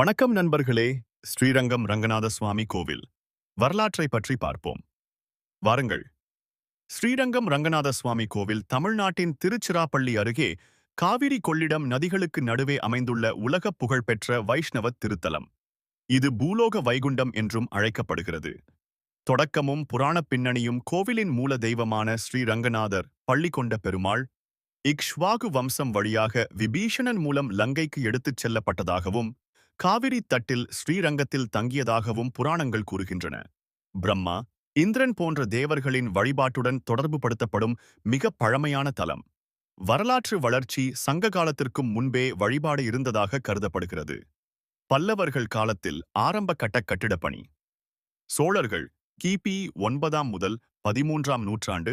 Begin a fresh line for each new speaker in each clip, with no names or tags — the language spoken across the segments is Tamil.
வணக்கம் நண்பர்களே. ஸ்ரீரங்கம் ரங்கநாத சுவாமி கோவில். வரலாற்றை பற்றி பார்ப்போம். வாருங்கள். ஸ்ரீரங்கம் ரங்கநாத சுவாமி கோவில் தமிழ்நாட்டின் திருச்சிராப்பள்ளி அருகே காவிரி கொள்ளிடம் நதிகளுக்கு நடுவே அமைந்துள்ள உலகப் புகழ்பெற்ற வைஷ்ணவ திருத்தலம். இது பூலோக வைகுண்டம் என்றும் அழைக்கப்படுகிறது. தொடக்கமும் புராணப் பின்னணியும் கோவிலின் மூல தெய்வமான ஸ்ரீரங்கநாதர் பள்ளி கொண்ட பெருமாள் இக்ஷ்வாகு வம்சம் வழியாக விபீஷணன் மூலம் லங்கைக்கு எடுத்துச் செல்லப்பட்டதாகவும் காவிரி தட்டில் ஸ்ரீரங்கத்தில் தங்கியதாகவும் புராணங்கள் கூறுகின்றன. பிரம்மா இந்திரன் போன்ற தேவர்களின் வழிபாட்டுடன் தொடர்புபடுத்தப்படும் மிக பழமையான தலம். வரலாற்று வளர்ச்சி சங்க காலத்திற்கும் முன்பே வழிபாடு இருந்ததாக கருதப்படுகிறது. பல்லவர்கள் காலத்தில் ஆரம்ப கட்ட கட்டிடப்பணி. சோழர்கள் கிபி ஒன்பதாம் முதல் பதிமூன்றாம் நூற்றாண்டு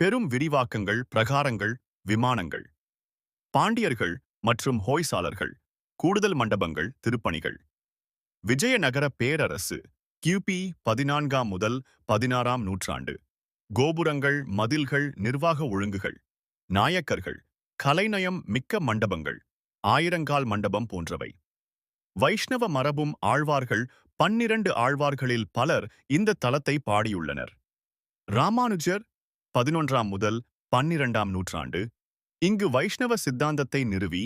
பெரும் விரிவாக்கங்கள் பிரகாரங்கள் விமானங்கள். பாண்டியர்கள் மற்றும் ஹோய்சாலர்கள் கூடுதல் மண்டபங்கள் திருப்பணிகள். விஜயநகர பேரரசு கியூபி பதினான்காம் முதல் பதினாறாம் நூற்றாண்டு. கோபுரங்கள் மதில்கள் நிர்வாக ஒழுங்குகள். நாயக்கர்கள் கலைநயம் மிக்க மண்டபங்கள் ஆயிரங்கால் மண்டபம் போன்றவை. வைஷ்ணவ மரபும் ஆழ்வார்கள் பன்னிரண்டு ஆழ்வார்களில் பலர் இந்த தலத்தை பாடியுள்ளனர். ராமானுஜர் பதினொன்றாம் முதல் பன்னிரண்டாம் நூற்றாண்டு. இங்கு வைஷ்ணவ சித்தாந்தத்தை நிறுவி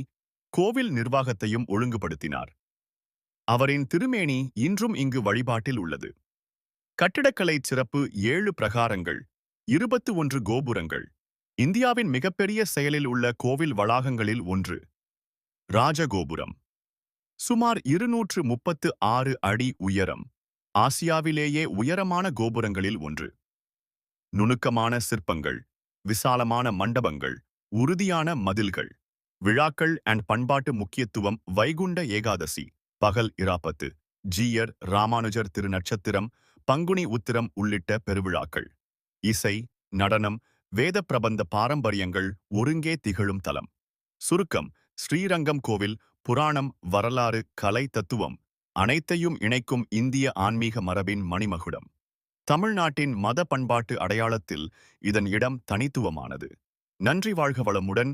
கோவில் நிர்வாகத்தையும் ஒழுங்குபடுத்தினார். அவரின் திருமேனி இன்றும் இங்கு வழிபாட்டில் உள்ளது. கட்டிடக்கலை சிறப்பு ஏழு பிரகாரங்கள் இருபத்து ஒன்று கோபுரங்கள் இந்தியாவின் மிகப்பெரிய செயலில் உள்ள கோவில் வளாகங்களில் ஒன்று ராஜகோபுரம். சுமார் இருநூற்று முப்பத்து ஆறு அடி உயரம் ஆசியாவிலேயே உயரமான கோபுரங்களில் ஒன்று. நுணுக்கமான சிற்பங்கள் விசாலமான மண்டபங்கள் உறுதியான மதில்கள். விழாக்கள் அண்ட் பண்பாட்டு முக்கியத்துவம் வைகுண்ட ஏகாதசி பகல் இராப்பத்து ஜீயர் ராமானுஜர் திருநட்சத்திரம் பங்குனி உத்திரம் உள்ளிட்ட பெருவிழாக்கள். இசை நடனம் வேத பிரபந்த பாரம்பரியங்கள் ஒருங்கே திகழும் தலம். சுருக்கம் ஸ்ரீரங்கம் கோவில் புராணம் வரலாறு கலை தத்துவம் அனைத்தையும் இணைக்கும் இந்திய ஆன்மீக மரபின் மணிமகுடம். தமிழ்நாட்டின் மத பண்பாட்டு அடையாளத்தில் இதன் இடம் தனித்துவமானது. நன்றி வாழ்க வளமுடன்